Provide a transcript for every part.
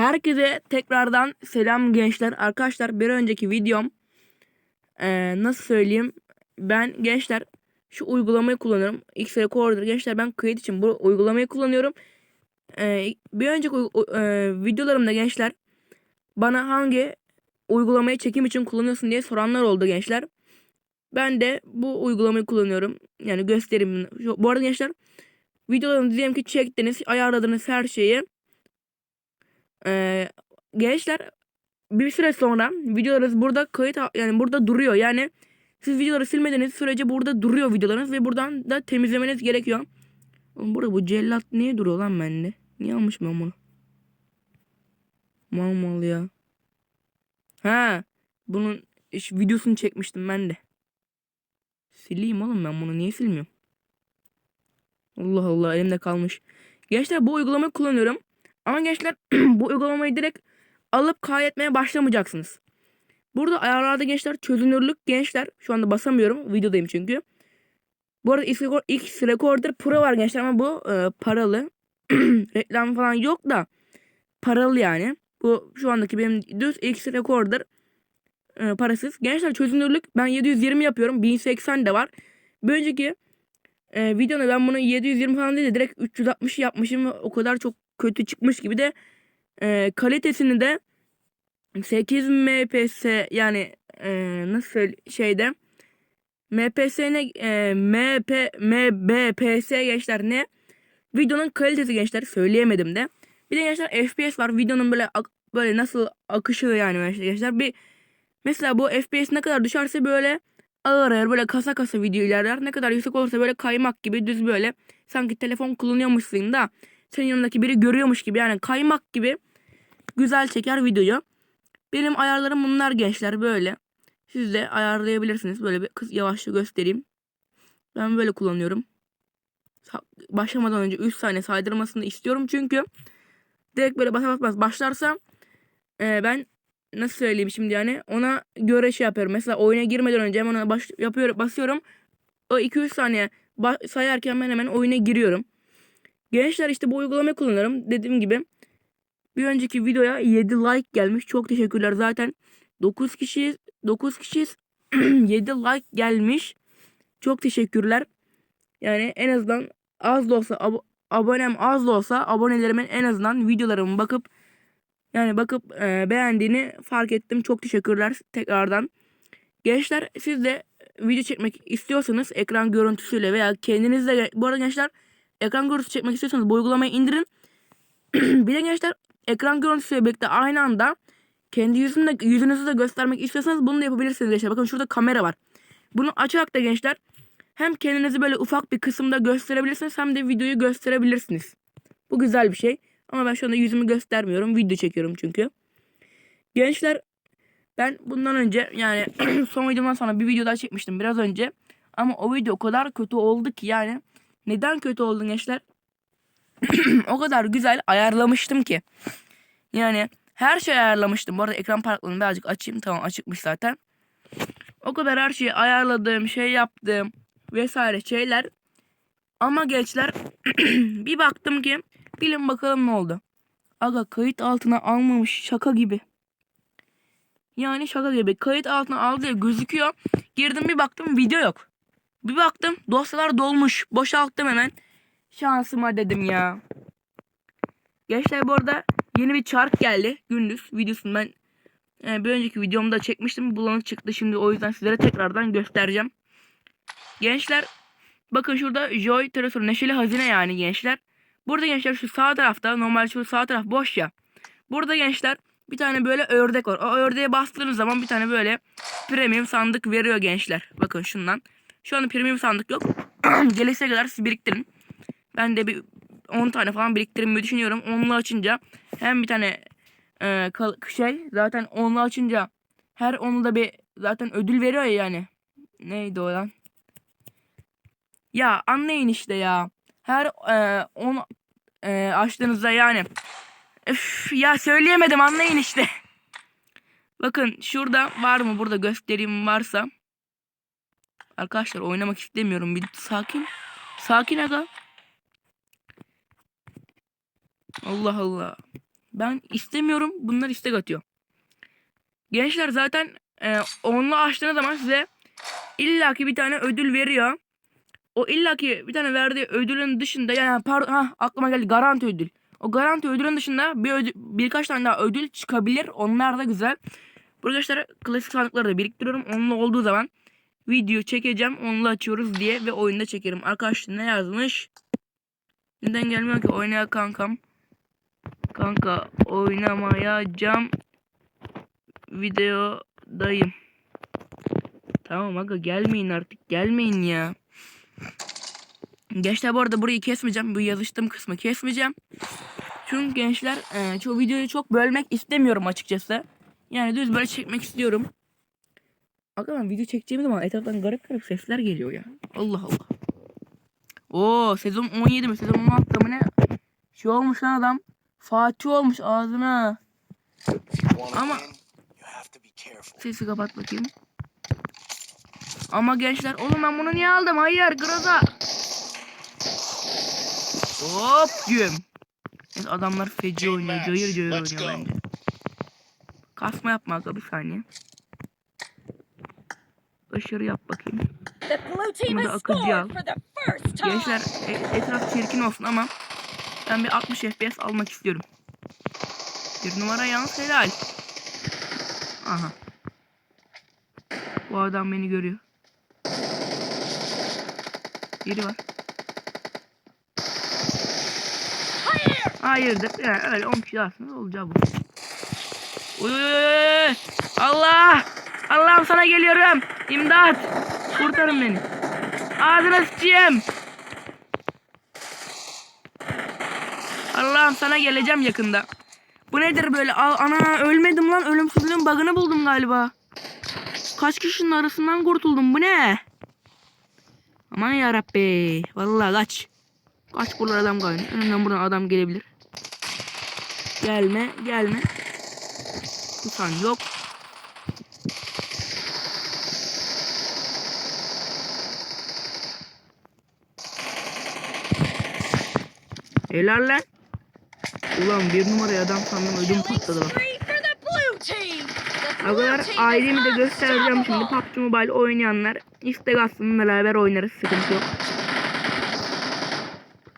Herkese tekrardan selam gençler. Arkadaşlar bir önceki videom eee, nasıl söyleyeyim? Ben gençler şu uygulamayı kullanıyorum. X Recorder gençler ben kayıt için bu uygulamayı kullanıyorum. Eee, bir önceki eee, videolarımda gençler bana hangi uygulamayı çekim için kullanıyorsun diye soranlar oldu gençler. Ben de bu uygulamayı kullanıyorum. Yani göstereyim. Bu arada gençler videolarımı diyelim ki çektiniz, ayarladınız her şeyi. Ee, gençler bir süre sonra videolarınız burada kayıt yani burada duruyor. Yani siz videoları silmediğiniz sürece burada duruyor videolarınız ve buradan da temizlemeniz gerekiyor. Oğlum burada bu cellat niye duruyor lan bende? Niye almışım ben bunu? Mal mal ya. Ha, bunun iş- videosunu çekmiştim ben de. Sileyim oğlum ben bunu niye silmiyorum? Allah Allah elimde kalmış. Gençler bu uygulamayı kullanıyorum. Ama gençler bu uygulamayı direkt alıp kaydetmeye başlamayacaksınız. Burada ayarlarda gençler çözünürlük gençler. Şu anda basamıyorum. Videodayım çünkü. Bu arada X, Record- X Recorder Pro var gençler ama bu e, paralı. Reklam falan yok da paralı yani. Bu şu andaki benim düz X Recorder e, parasız. Gençler çözünürlük ben 720 yapıyorum. 1080 de var. Bir önceki e, videoda ben bunu 720 falan değil de direkt 360 yapmışım o kadar çok kötü çıkmış gibi de e, kalitesini de 8 mpс yani e, nasıl şeyde MPS ne e, MP MBPS gençler ne videonun kalitesi gençler söyleyemedim de. Bir de gençler FPS var videonun böyle böyle nasıl akışı yani gençler. Bir mesela bu FPS ne kadar düşerse böyle ağır ağır böyle kasa kasa video ilerler. Ne kadar yüksek olursa böyle kaymak gibi düz böyle. Sanki telefon kullanıyormuşsun da senin yanındaki biri görüyormuş gibi yani kaymak gibi güzel çeker videoyu. Benim ayarlarım bunlar gençler böyle. Siz de ayarlayabilirsiniz. Böyle bir kız yavaşça göstereyim. Ben böyle kullanıyorum. Başlamadan önce 3 saniye saydırmasını istiyorum çünkü direkt böyle basa basmaz başlarsa e, ben nasıl söyleyeyim şimdi yani ona göre şey yapıyorum. Mesela oyuna girmeden önce hemen ona baş, yapıyorum, basıyorum. O 2-3 saniye sayarken ben hemen oyuna giriyorum. Gençler işte bu uygulamayı kullanıyorum. Dediğim gibi bir önceki videoya 7 like gelmiş. Çok teşekkürler. Zaten 9 kişiyiz. 9 kişiyiz. 7 like gelmiş. Çok teşekkürler. Yani en azından az da olsa abo- abonem az da olsa abonelerimin en azından videolarımı bakıp yani bakıp e, beğendiğini fark ettim. Çok teşekkürler tekrardan. Gençler siz de video çekmek istiyorsanız ekran görüntüsüyle veya kendiniz de bu arada gençler ekran görüntüsü çekmek istiyorsanız bu uygulamayı indirin. bir de gençler ekran görüntüsüyle birlikte aynı anda kendi yüzünü de, yüzünüzü de göstermek istiyorsanız bunu da yapabilirsiniz gençler. Bakın şurada kamera var. Bunu açarak da gençler hem kendinizi böyle ufak bir kısımda gösterebilirsiniz hem de videoyu gösterebilirsiniz. Bu güzel bir şey. Ama ben şu anda yüzümü göstermiyorum. Video çekiyorum çünkü. Gençler ben bundan önce yani son videomdan sonra bir video daha çekmiştim biraz önce. Ama o video o kadar kötü oldu ki yani. Neden kötü oldu gençler? o kadar güzel ayarlamıştım ki. Yani her şeyi ayarlamıştım. Bu arada ekran parlaklığını birazcık açayım. Tamam açıkmış zaten. O kadar her şeyi ayarladığım, şey yaptığım vesaire şeyler. Ama gençler bir baktım ki bilin bakalım ne oldu. Aga kayıt altına almamış şaka gibi. Yani şaka gibi. Kayıt altına aldı gözüküyor. Girdim bir baktım video yok. Bir baktım dosyalar dolmuş. Boşalttım hemen. Şansıma dedim ya. Gençler bu arada yeni bir çark geldi. Gündüz videosunu ben e, bir önceki videomda çekmiştim. Bulanık çıktı şimdi o yüzden sizlere tekrardan göstereceğim. Gençler bakın şurada Joy Tresor Neşeli Hazine yani gençler. Burada gençler şu sağ tarafta normal şu sağ taraf boş ya. Burada gençler bir tane böyle ördek var. O ördeğe bastığınız zaman bir tane böyle premium sandık veriyor gençler. Bakın şundan. Şu anda premium sandık yok. Gelese kadar siz biriktirin. Ben de bir 10 tane falan biriktirmeyi düşünüyorum. Onlu açınca hem bir tane e, kal- şey zaten onlu açınca her onlu bir zaten ödül veriyor ya yani. Neydi o lan? Ya anlayın işte ya. Her e, on e, açtığınızda yani. Üf, ya söyleyemedim anlayın işte. Bakın şurada var mı burada göstereyim varsa. Arkadaşlar oynamak istemiyorum. Bir sakin. Sakin aga. Allah Allah. Ben istemiyorum. Bunlar istek atıyor. Gençler zaten e, onlu açtığınız zaman size illaki bir tane ödül veriyor. O illaki bir tane verdiği ödülün dışında yani pardon ha, aklıma geldi garanti ödül. O garanti ödülün dışında bir ödül, birkaç tane daha ödül çıkabilir. Onlar da güzel. Arkadaşlar klasik sandıkları da biriktiriyorum. Onunla olduğu zaman video çekeceğim. Onunla açıyoruz diye ve oyunda çekerim. Arkadaşlar ne yazmış? Neden gelmiyor ki oynaya kankam? Kanka oynamayacağım. Videodayım. Tamam aga gelmeyin artık. Gelmeyin ya. Gençler bu arada burayı kesmeyeceğim. Bu yazıştığım kısmı kesmeyeceğim. Çünkü gençler e, çoğu videoyu çok bölmek istemiyorum açıkçası. Yani düz böyle çekmek istiyorum. Ben video çekeceğim zaman etraftan garip garip sesler geliyor ya. Allah Allah. Oo sezon 17 mi? Sezon 16 mı ne? Şey olmuş lan adam. Fatih olmuş ağzına. Ama- Sesi kapat bakayım. Ama gençler oğlum ben bunu niye aldım? Hayır Groza. Hop güm. Evet, adamlar feci oynuyor. Cayır cayır oynuyor bence. Kasma yapma aga bir saniye. Aşırı yap bakayım. Bunu da akıcı al. Gençler e- etraf çirkin olsun ama ben bir 60 FPS almak istiyorum. Bir numara yalnız helal. Aha. Bu adam beni görüyor. Biri var. Hayırdır? Yani öyle 10 kişi aslında olacağı bu. Uy. Allah! Allah'ım sana geliyorum. İmdat! Kurtarın beni. Ağzına sıçayım. Allah'ım sana geleceğim yakında. Bu nedir böyle? Ana ölmedim lan. Ölümsüzlüğün bug'ını buldum galiba. Kaç kişinin arasından kurtuldum. Bu ne? Aman yarabbi. Vallahi kaç. Kaç buralar adam kaynıyor. Önümden buradan adam gelebilir. Gelme, gelme. Tutan yok. Helal lan. Ulan bir numaraya adam sandım ödüm patladı bak. Arkadaşlar ailemi de göstereceğim şimdi. PUBG Mobile oynayanlar istek atsın beraber oynarız sıkıntı yok.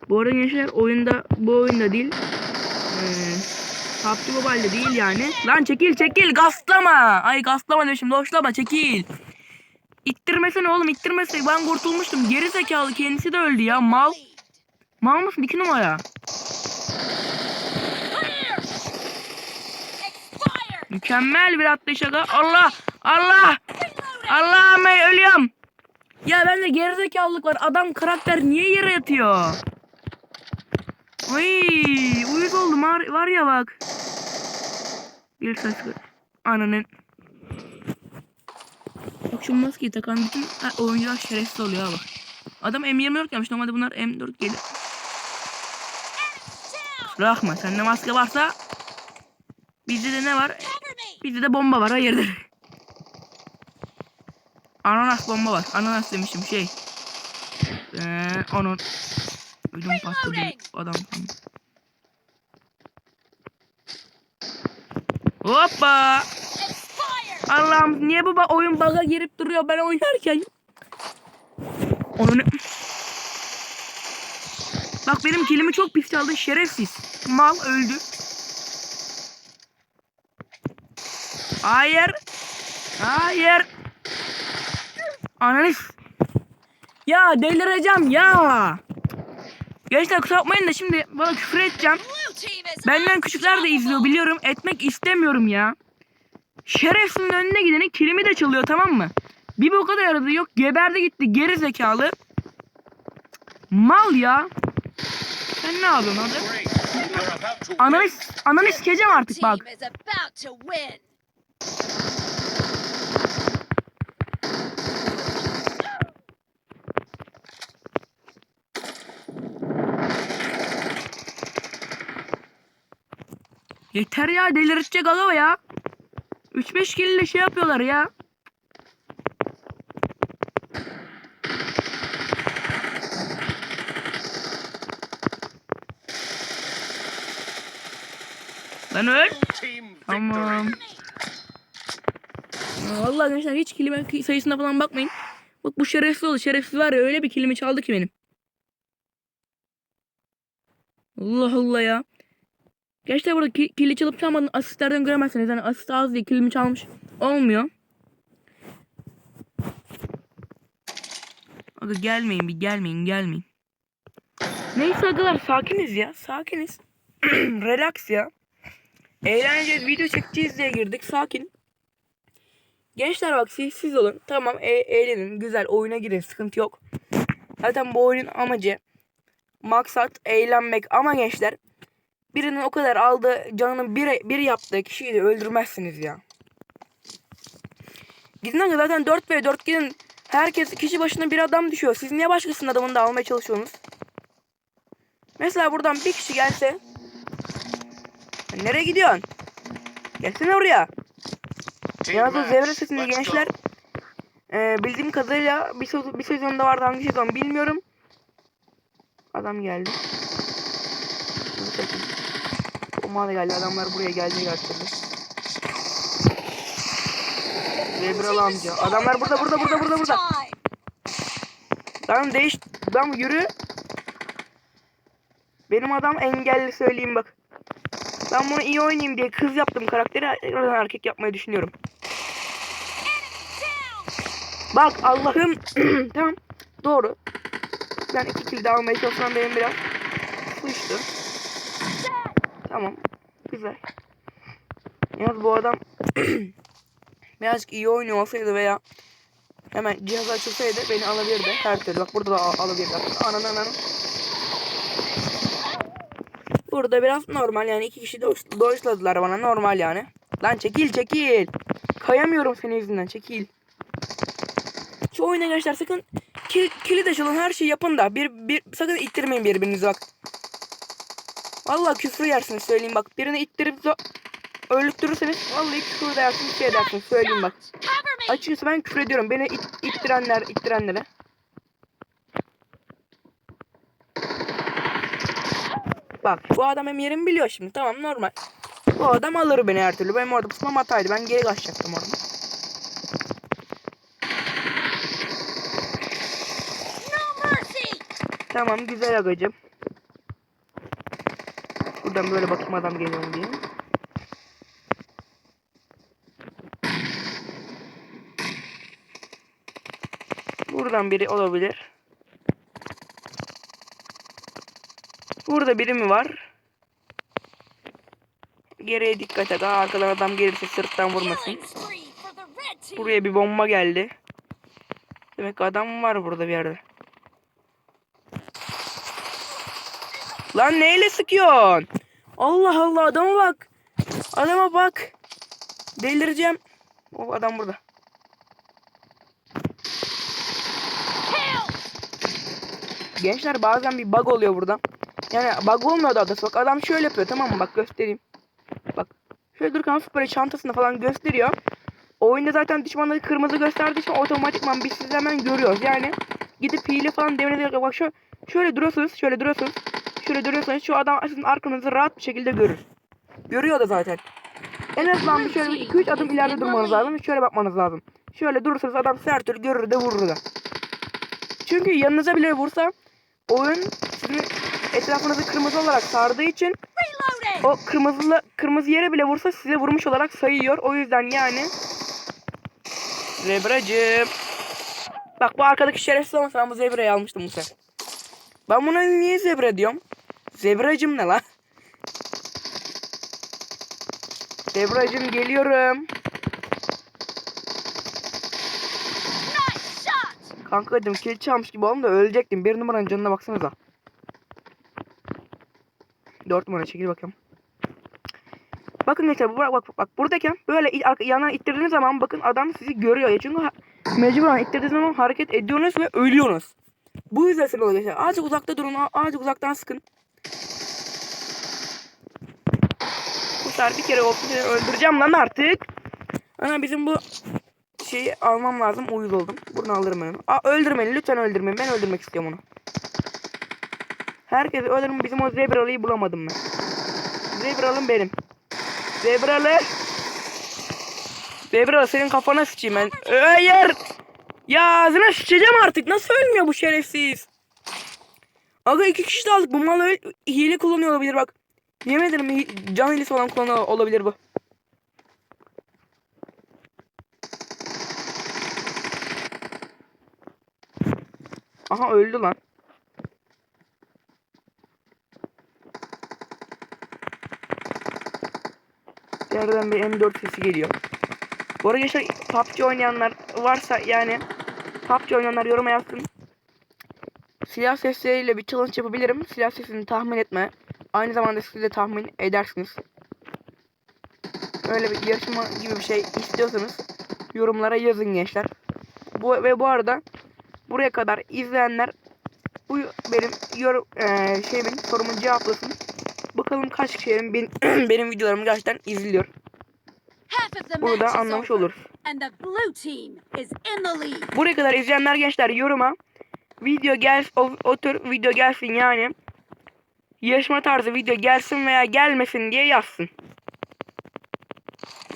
Bu arada gençler oyunda bu oyunda değil. Ee, PUBG Mobile'de değil yani. Lan çekil çekil gaslama. Ay gaslama demişim doşlama çekil. İttirmesene oğlum ittirmesene ben kurtulmuştum. Geri zekalı kendisi de öldü ya mal. Mal mısın iki numara? Mükemmel bir atlayış aga. Allah Allah. Reloading. Allah'ım ölüyorum. Ya bende gerizekalılık var. Adam karakter niye yere yatıyor? Ay, uyuz oldum var, var ya bak. Bir ses. Ananın. Bak şu maskeyi takan bütün oyuncular şerefsiz oluyor bak. Adam M24 gelmiş. Normalde bunlar M4 gelir. Rahma sende maske varsa bizde de ne var? Bizde de bomba var hayırdır? Ananas bomba var. Ananas demişim şey. Ee, onun ödüm patladı adam. Hoppa! Allah'ım niye bu oyun bug'a girip duruyor ben oynarken? Onu ne? Bak benim kilimi çok pis çaldın şerefsiz. Mal öldü. Hayır. Hayır. Ananı. Ya delireceğim ya. Gençler kusura bakmayın da şimdi bana küfür edeceğim. Benden küçükler de izliyor biliyorum. Etmek istemiyorum ya. Şerefsizin önüne gideni kilimi de çalıyor tamam mı? Bir bu kadar yaradı yok. Geberdi gitti geri zekalı. Mal ya. Sen ne yapıyorsun hadi? Ananı, ananı sikeceğim artık bak. Yeter ya deliritecek aga ya. 3-5 kill ile şey yapıyorlar ya. Lan öl. Team Tamam. Vallahi gençler hiç kelime sayısına falan bakmayın. Bak bu şerefsiz oldu. Şerefsiz var ya öyle bir kelime çaldı ki benim. Allah Allah ya. Gençler burada ki, çalıp çalmadığını asistlerden göremezsiniz. Yani asist az diye kilimi çalmış. Olmuyor. Aga gelmeyin bir gelmeyin gelmeyin. Neyse agalar sakiniz ya sakiniz. Relax ya. Eğleneceğiz video çekeceğiz diye girdik sakin. Gençler bak sessiz olun. Tamam e- eğlenin. Güzel oyuna girin. Sıkıntı yok. Zaten bu oyunun amacı maksat eğlenmek. Ama gençler birinin o kadar aldı canını bir, bir yaptığı kişiyi de öldürmezsiniz ya. Gidin aga zaten 4 ve 4 gidin. Herkes kişi başına bir adam düşüyor. Siz niye başkasının adamını da almaya çalışıyorsunuz? Mesela buradan bir kişi gelse. Nereye gidiyorsun? Gelsene oraya. Team Ya da match. Zevre sesini Let's gençler go. e, bildiğim kadarıyla bir, söz, bir sezonda vardı hangi sezon bilmiyorum. Adam geldi. Da geldi adamlar buraya geldi gerçekten. Zebralı amca. Adamlar burada burada burada burada burada. Tamam değiş. Tamam yürü. Benim adam engelli söyleyeyim bak. Ben bunu iyi oynayayım diye kız yaptım karakteri. Oradan erkek yapmayı düşünüyorum. Bak Allah'ım. tamam. Doğru. Ben iki kill de almaya çalışsam benim biraz sıçtı. Tamam. Güzel. Yalnız bu adam birazcık iyi oynuyor olsaydı veya hemen cihaz açılsaydı beni alabilirdi. Her türlü. Bak burada da al- alabilirdi. Anan anan. Burada biraz normal yani iki kişi doş, doşladılar bana normal yani. Lan çekil çekil. Kayamıyorum senin yüzünden çekil. Şu oyuna gençler sakın kil, kilit açılın her şeyi yapın da bir, bir sakın ittirmeyin birbirinizi bak. Vallahi küfür yersiniz söyleyeyim bak. Birini ittirip öldürürseniz vallahi küfür de yersiniz şey dersiniz söyleyeyim bak. Açıkçası ben küfür ediyorum. Beni it, ittirenler, ittirenlere. Bak bu adam benim yerimi biliyor şimdi. Tamam normal. Bu adam alır beni her türlü. Benim orada pusmam hataydı. Ben geri kaçacaktım orada. Tamam güzel agacım. Buradan böyle bakayım adam geliyor mu diye. Buradan biri olabilir. Burada biri mi var? Geriye dikkat et. Ha, arkadan adam gelirse sırttan vurmasın. Buraya bir bomba geldi. Demek adam var burada bir yerde. Lan neyle sıkıyorsun? Allah Allah adama bak. Adama bak. Delireceğim. O adam burada. Gençler bazen bir bug oluyor burada. Yani bug olmuyor da adası. Bak adam şöyle yapıyor tamam mı? Bak göstereyim. Bak. Şöyle hafif böyle çantasını falan gösteriyor. Oyunda zaten düşmanları kırmızı gösterdiği için otomatikman biz sizi hemen görüyoruz. Yani gidip hile falan devrede. Bak şöyle, şöyle duruyorsunuz. Şöyle duruyorsunuz. Şöyle duruyorsanız şu adam sizin arkanızı rahat bir şekilde görür. Görüyor da zaten. En azından bir şöyle 2-3 adım ileride durmanız lazım. Şöyle bakmanız lazım. Şöyle durursanız adam her türlü görür de vurur da. Çünkü yanınıza bile vursa oyun sizin etrafınızı kırmızı olarak sardığı için o kırmızılı kırmızı yere bile vursa size vurmuş olarak sayıyor. O yüzden yani Zebracım. Bak bu arkadaki şerefsiz olmasa ben bu zebrayı almıştım bu sefer. Ben buna niye zebra diyorum? Zebracım ne lan? Zebracım geliyorum. Shot. Kankacım kill çalmış gibi oldum da ölecektim. Bir numaranın canına baksanıza. Dört numara çekil bakalım. Bakın gençler bak bak bak buradayken böyle yana ittirdiğiniz zaman bakın adam sizi görüyor ya çünkü mecburen ittirdiğiniz zaman hareket ediyorsunuz ve ölüyorsunuz. Bu yüzden sebep oluyor gençler. Azıcık uzakta durun, azıcık uzaktan sıkın. Sefer bir kere seni öldüreceğim lan artık. Ana bizim bu şeyi almam lazım. Uyuz oldum. Bunu alırım ben. Aa, öldürmeyin. Lütfen öldürmeyin. Ben öldürmek istiyorum onu. Herkesi öldürün. Bizim o zebralıyı bulamadım ben. Zebralım benim. Zebralı. Zebra senin kafana sıçayım ben. Hayır. Ya ağzına sıçacağım artık. Nasıl ölmüyor bu şerefsiz? Aga iki kişi de aldık. Bu mal öyle hile kullanıyor olabilir bak. Yemin ederim can hilesi falan kullanıyor olabilir bu. Aha öldü lan. Yerden bir M4 sesi geliyor. Bu arada gençler PUBG oynayanlar varsa yani PUBG oynayanlar yoruma yazsın. Silah sesleriyle bir challenge yapabilirim. Silah sesini tahmin etme. Aynı zamanda siz de tahmin edersiniz. Öyle bir yarışma gibi bir şey istiyorsanız yorumlara yazın gençler. Bu ve bu arada buraya kadar izleyenler bu benim yorum eee şeyimin sorumu cevaplasın. Bakalım kaç kişilerin benim, benim videolarımı gerçekten izliyor. Bunu da anlamış lead. Buraya kadar izleyenler gençler yoruma video gel o, o tür video gelsin yani yarışma tarzı video gelsin veya gelmesin diye yazsın.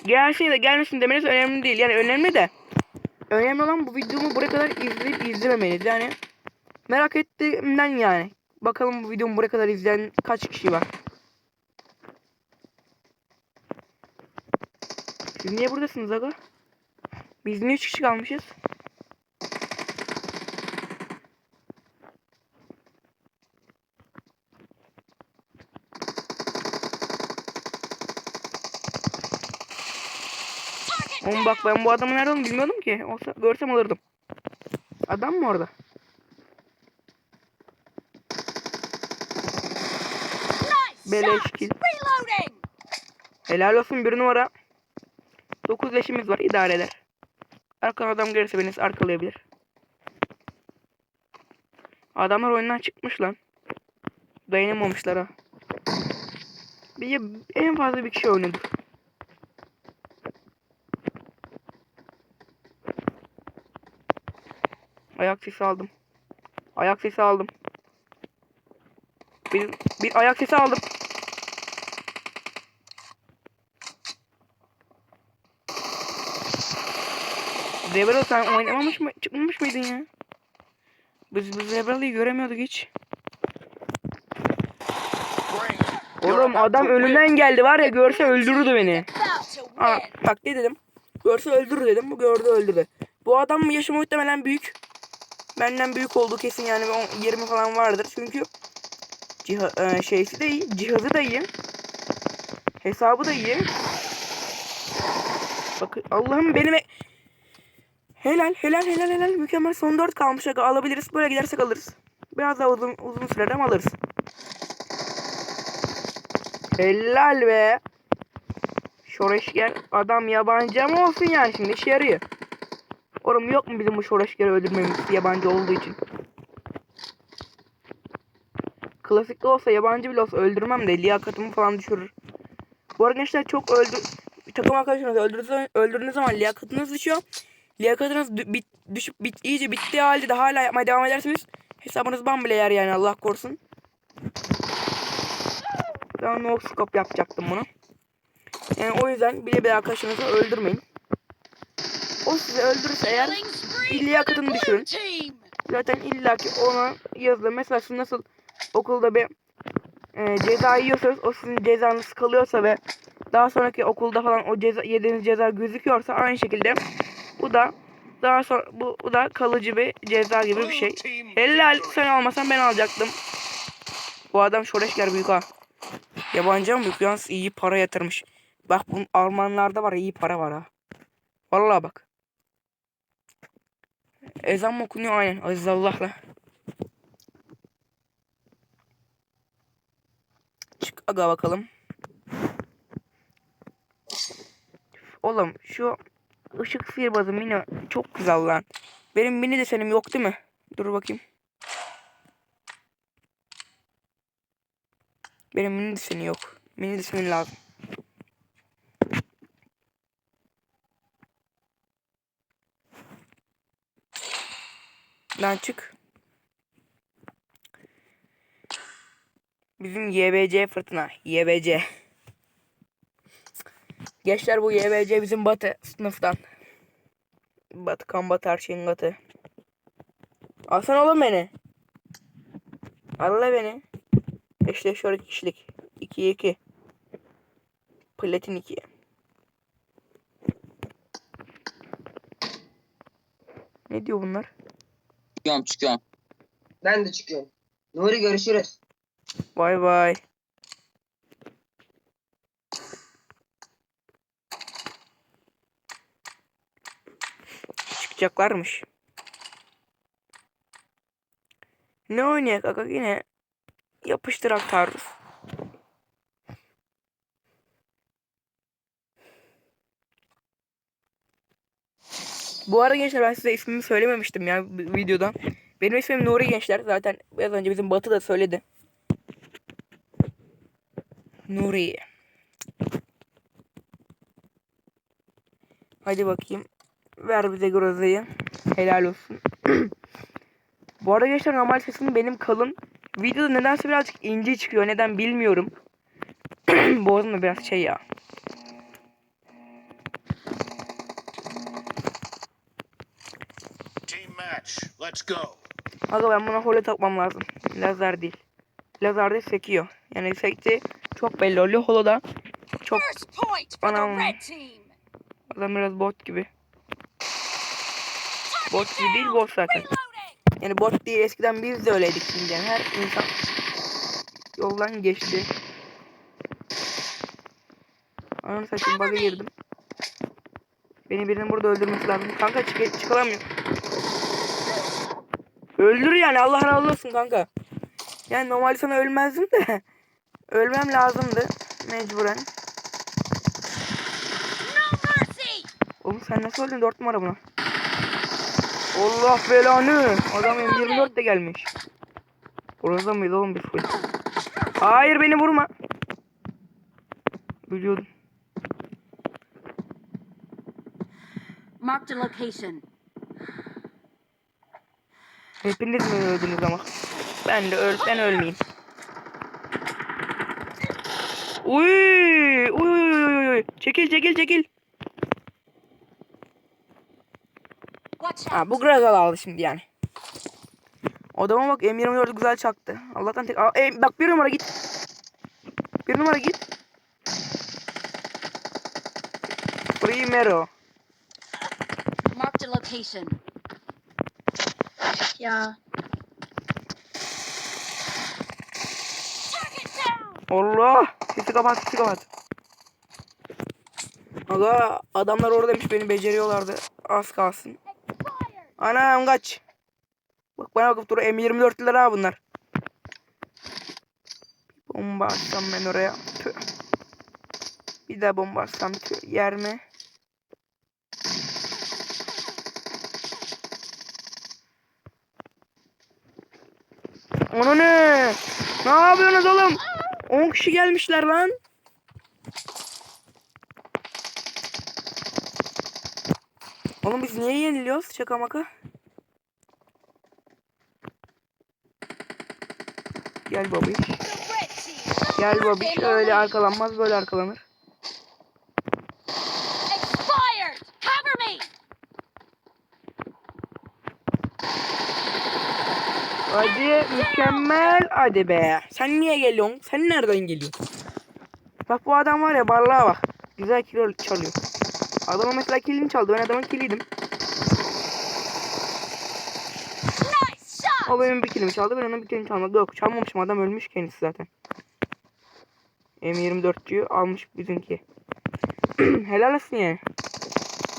Gelsin ya da gelmesin demeniz önemli değil. Yani önemli de önemli olan bu videomu buraya kadar izleyip izlememeniz. Yani merak ettiğimden yani. Bakalım bu videomu buraya kadar izleyen kaç kişi var. Siz niye buradasınız aga? Biz niye 3 kişi kalmışız? Oğlum bak ben bu adamı nerede olduğunu bilmiyordum ki. Olsa görsem alırdım. Adam mı orada? Nice Beleş kill. Helal olsun bir numara. 9 leşimiz var idare eder. Arkadan adam gelirse beni arkalayabilir. Adamlar oyundan çıkmış lan. Dayanamamışlar ha. Bir, en fazla bir kişi oynadı. Ayak sesi aldım. Ayak sesi aldım. Bir, bir ayak sesi aldım. Zebra sen oynamamış mı? Çıkmamış mıydın ya? Biz bu Zebra'yı göremiyorduk hiç. Oğlum adam önümden geldi var ya görse öldürürdü beni. Aa, bak ne dedim? Görse öldürür dedim. Bu gördü öldürdü. Bu adam yaşı muhtemelen büyük. Benden büyük olduğu kesin yani on- 20 falan vardır. Çünkü ciha e, şeysi de iyi. Cihazı da iyi. Hesabı da iyi. Bakın Allah'ım benim e- Helal helal helal helal mükemmel son 4 kalmış aga alabiliriz böyle gidersek alırız. Biraz daha uzun uzun sürer ama alırız. Helal be. Şoreşger adam yabancı ama olsun yani şimdi işe yarıyor. Oğlum yok mu bizim bu Şoreşger'i öldürmemiz yabancı olduğu için? Klasikte olsa yabancı bile olsa öldürmem de liyakatımı falan düşürür. Bu arada gençler çok öldü takım arkadaşınızı öldürdüğünüz zaman liyakatınız düşüyor. Liyakatınız bit, düşüp bit, iyice bittiği halde de hala yapmaya devam ederseniz hesabınız bam bile yer yani Allah korusun. Ben no scope yapacaktım bunu. Yani o yüzden bile bir arkadaşınızı öldürmeyin. O sizi öldürürse eğer bir liyakatını düşürün. zaten illaki ona yazılı. Mesela siz nasıl okulda bir e, ceza yiyorsanız o sizin cezanız kalıyorsa ve daha sonraki okulda falan o ceza yediğiniz ceza gözüküyorsa aynı şekilde bu da daha sonra bu, bu da kalıcı bir ceza gibi bir şey. Helal sen olmasan ben alacaktım. Bu adam şoreşker büyük ha. Yabancı ama büyük yalnız iyi para yatırmış. Bak bunun Almanlarda var iyi para var ha. Vallahi bak. Ezan mı okunuyor aynen Aziz Allah'la. Çık aga bakalım. Oğlum şu ışık sihirbazı mini çok güzel lan. Benim mini desenim yok değil mi? Dur bakayım. Benim mini deseni yok. Mini deseni lazım. Lan çık. Bizim YBC fırtına. YBC. Gençler bu YBC bizim batı sınıftan. Batı kan batı her şeyin batı. Alsana oğlum beni. Al beni. Eşleşiyor iki kişilik. 2'ye 2. Platin 2. Ne diyor bunlar? Çıkıyorum çıkıyorum. Ben de çıkıyorum. Nuri görüşürüz. Bay bay. Çıkacaklarmış. Ne oynayak aga yine yapıştırak taarruz. Bu arada gençler ben size ismimi söylememiştim ya videoda. Benim ismim Nuri gençler. Zaten biraz önce bizim Batı da söyledi. Nuri. Hadi bakayım. Ver bize grozayı. Helal olsun. Bu arada gençler normal sesim benim kalın. Videoda nedense birazcık ince çıkıyor. Neden bilmiyorum. Boğazım da biraz şey ya. Team match. Let's go. Aga ben buna hole takmam lazım. Lazer değil. Lazer de sekiyor. Yani sekti çok belli oluyor. Holo da çok Anam. adam biraz bot gibi. Bot gibi değil bot zaten. Yani bot değil eskiden biz de öyleydik şimdi yani her insan yoldan geçti. Ananı saçım bug'a girdim. Beni birinin burada öldürmesi lazım. Kanka çık çıkamıyorum. Öldür yani Allah razı olsun kanka. Yani normalde sana ölmezdim de. Ölmem lazımdı. Mecburen. Oğlum sen nasıl öldün 4 numara buna? Allah belanı. Adam M24 de gelmiş. Burada mıydı oğlum bir full? Hayır beni vurma. Ölüyordum. Marked a location. Hepiniz mi öldünüz ama? Ben de öl ben ölmeyeyim. Uy uy uy uy, uy. Çekil çekil çekil. Ha bu Grazal aldı şimdi yani. Odama bak M24 güzel çaktı. Allah'tan tek... Aa, e, bak bir numara git. Bir numara git. Primero. Marked a location. Down. Allah. Sesi kapat sesi kapat. Aga adamlar oradaymış beni beceriyorlardı. Az kalsın. Anam kaç. Bak bana bakıp dur M24'lüler ha bunlar. Bomba atsam ben oraya. Tüh. Bir daha bomba atsam tüh. Yer mi? Onu ne? Ne yapıyorsunuz oğlum? 10 kişi gelmişler lan. Oğlum biz niye yeniliyoruz? Şaka maka. Gel babiş. Gel babiş. Öyle arkalanmaz böyle arkalanır. Hadi mükemmel. Hadi be. Sen niye geliyorsun? Sen nereden geliyorsun? Bak bu adam var ya barlığa bak. Güzel kilo çalıyor. Adamın mesela kilini çaldı. Ben adamın kiliydim. O benim bir kilimi çaldı. Ben onun bir kilini çalmadım. Yok çalmamışım. Adam ölmüş kendisi zaten. M24'cüyü almış bizimki. Helal olsun yani.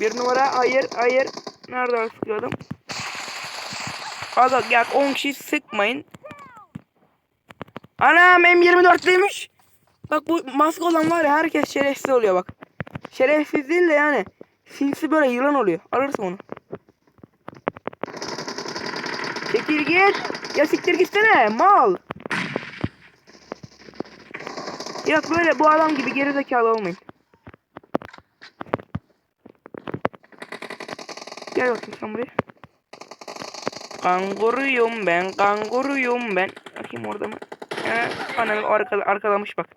Bir numara. Hayır. Hayır. Nereden sıkıyor adam? Aga gel 10 kişi sıkmayın. Anam M24'lüymüş. Bak bu maske olan var ya herkes şerefsiz oluyor bak. Şerefsiz değil de yani. Sinsi böyle yılan oluyor. Alırsın onu. Çekil git. Ya siktir gitsene mal. Yok böyle bu adam gibi geri zekalı olmayın. Gel bakayım sen buraya. Kanguruyum ben, kanguruyum ben. Bakayım orada mı? He, anam arkada, arkalamış bak.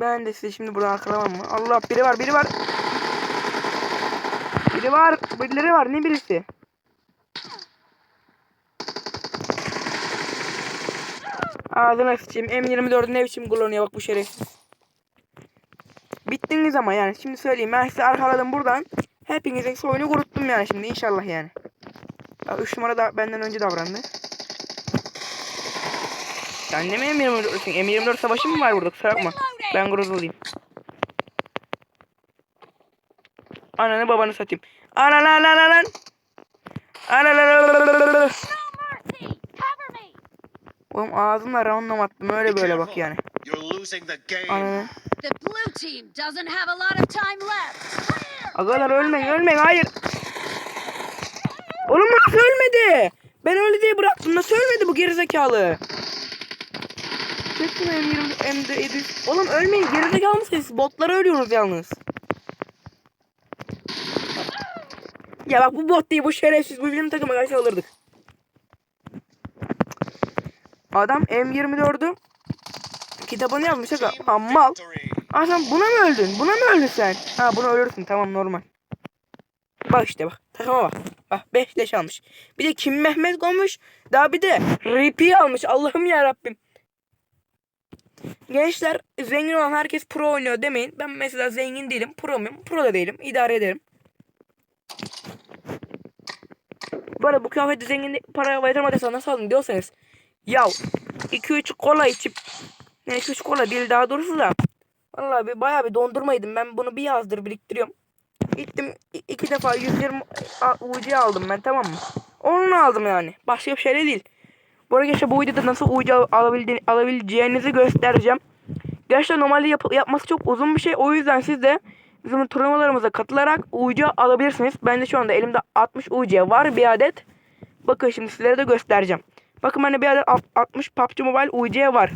Ben de sizi şimdi buradan arkalamam mı? Allah biri var biri var. Biri var. Birileri var. Ne birisi? Ağzına sıçayım. M24'ü ne biçim kullanıyor bak bu şerefsiz. Bittiniz ama yani. Şimdi söyleyeyim. Ben sizi arkaladım buradan. Hepinizin soyunu kuruttum yani şimdi inşallah yani. 3 numara da benden önce davrandı. Sen de mi M24'sün? M24 savaşı mı var burada? Kusura bakma. Ben Grozluyum. Ananı babanı satayım. Anan. Anan mercy! Cover me! Oğlum ağzımla random attım öyle böyle bak yani. Ananı. Agalar ölmeyin ölmeyin hayır. Oğlum nasıl ölmedi? Ben öyle diye bıraktım. Nasıl ölmedi bu gerizekalı? Çektim M20 M700. Oğlum ölmeyin gerizekalı mısınız? Botlara ölüyorsunuz yalnız. Ya bak bu bot değil bu şerefsiz. Bu bizim takıma karşı alırdık. Adam M24'ü kitabını yazmış. Aa sen buna mı öldün? Buna mı öldün sen? Ha buna ölürsün tamam normal. Bak işte bak. Takıma bak. Bak 5 leş almış. Bir de Kim Mehmet olmuş. Daha bir de Ripi almış. Allah'ım ya Rabbim. Gençler zengin olan herkes pro oynuyor demeyin. Ben mesela zengin değilim. Pro muyum? Pro da değilim. İdare ederim. Arada bu kıyafeti zengin para yatırmadıysa nasıl aldın diyorsanız. Yav 2-3 kola içip ne 2-3 kola değil daha doğrusu da Vallahi bir bayağı bir dondurmaydım. Ben bunu bir yazdır biriktiriyorum. Gittim iki defa 120 a- UC aldım ben tamam mı? Onu aldım yani. Başka bir şey de değil. Bu arada gençler bu videoda nasıl al- alabildiğini, alabileceğinizi göstereceğim. Gerçekten normalde yap- yapması çok uzun bir şey. O yüzden siz de bizim turnuvalarımıza katılarak UC alabilirsiniz. Bende şu anda elimde 60 UC var bir adet. Bakın şimdi sizlere de göstereceğim. Bakın bende bir adet alt- 60 PUBG Mobile UC var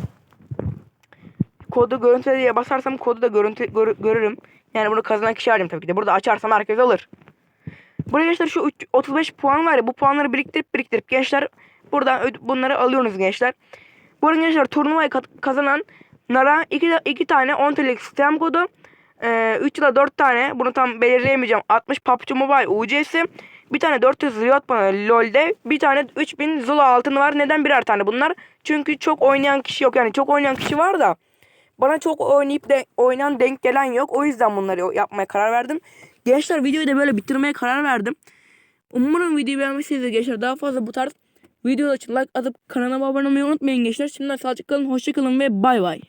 kodu görüntüle diye basarsam kodu da görüntü gör- görürüm. Yani bunu kazanan kişi arayayım tabii ki de. Burada açarsam herkes alır. Buraya gençler şu üç- 35 puan var ya bu puanları biriktirip biriktirip gençler buradan bunları alıyorsunuz gençler. Bu arada gençler turnuvayı kazanan Nara 2, iki tane 10 TL'lik sistem kodu. 3 ya da 4 tane bunu tam belirleyemeyeceğim. 60 PUBG Mobile UC'si. Bir tane 400 Riot bana LoL'de. Bir tane 3000 Zula altın var. Neden birer tane bunlar? Çünkü çok oynayan kişi yok. Yani çok oynayan kişi var da. Bana çok oynayıp de oynayan denk gelen yok. O yüzden bunları yapmaya karar verdim. Gençler videoyu da böyle bitirmeye karar verdim. Umarım videoyu beğenmişsinizdir gençler. Daha fazla bu tarz videolar için like atıp kanalıma abone olmayı unutmayın gençler. Şimdiden sağlıcakla kalın, hoşça kalın ve bay bay.